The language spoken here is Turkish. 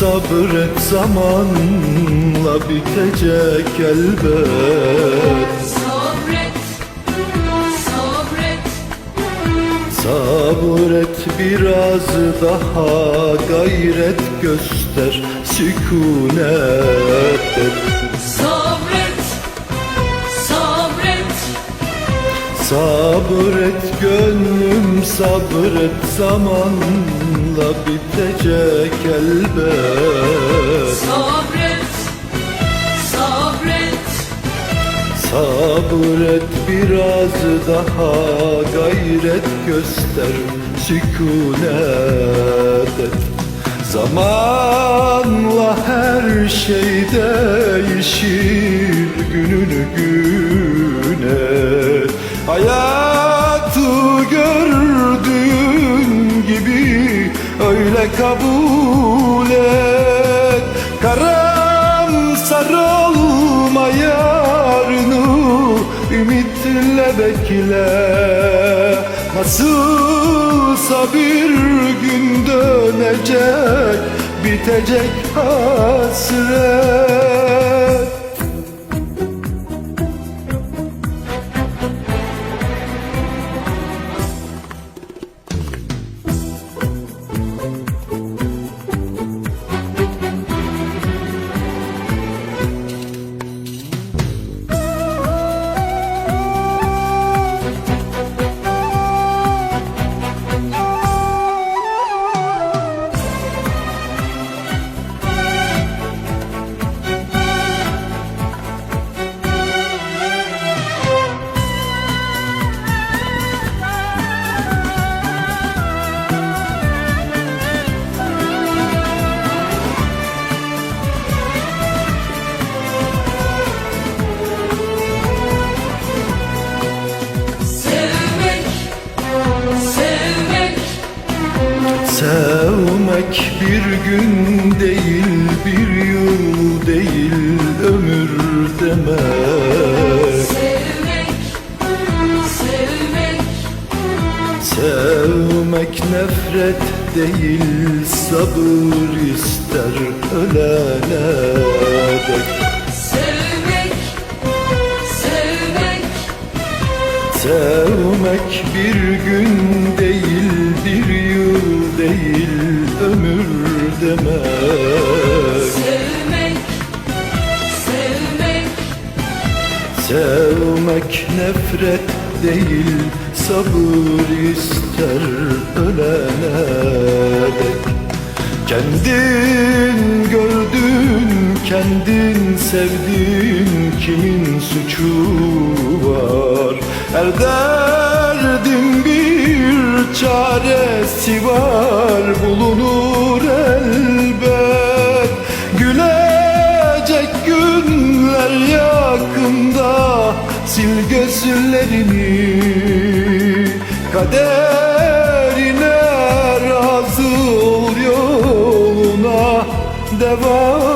sabret zamanla bitecek elbet. Sabret, sabret, Sabret biraz daha gayret göster Sükunet et. Sabret, Sabret gönlüm sabret zamanla bitecek elbet. Sabret, sabret, Sabret biraz daha gayret göster Sükunet et Zamanla her şey değişir öyle kabul et. Karamsar olma yarını ümitle bekle. Nasılsa bir gün dönecek bitecek hasret Sevmek bir gün değil bir yıl değil ömür demek. Sevmek, sevmek, Sevmek nefret değil sabır ister ölene dek. Sevmek, sevmek, Sevmek bir gün değil bir yıl değil ömür demek. Sevmek, sevmek, Sevmek nefret değil sabır ister ölene dek Kendin gördün, kendin sevdin kimin suçu var? Her derdin bir çaresi var sil gözlerini Kaderine razı ol yoluna devam